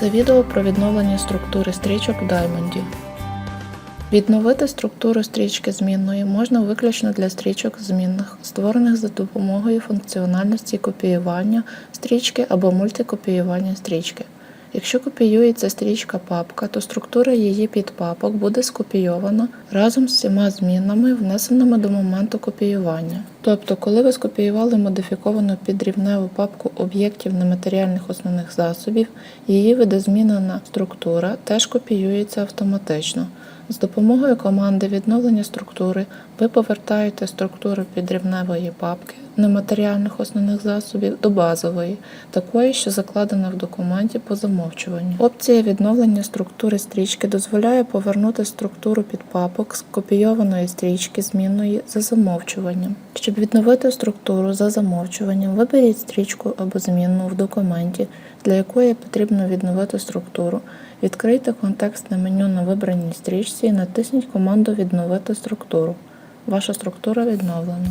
Це відео про відновлення структури стрічок в Diamond. Відновити структуру стрічки змінної можна виключно для стрічок змінних, створених за допомогою функціональності копіювання стрічки або мультикопіювання стрічки. Якщо копіюється стрічка папка, то структура її підпапок буде скопійована разом з всіма змінами, внесеними до моменту копіювання. Тобто, коли ви скопіювали модифіковану підрівневу папку об'єктів нематеріальних основних засобів, її видозмінена структура теж копіюється автоматично. З допомогою команди відновлення структури ви повертаєте структуру підрівневої папки нематеріальних основних засобів до базової, такої, що закладена в документі по замовчуванню. Опція відновлення структури стрічки дозволяє повернути структуру підпапок з копійованої стрічки змінної за замовчуванням. Щоб відновити структуру за замовчуванням, виберіть стрічку або змінну в документі, для якої потрібно відновити структуру. Відкрийте контекстне меню на вибраній стрічці і натисніть команду Відновити структуру. Ваша структура відновлена.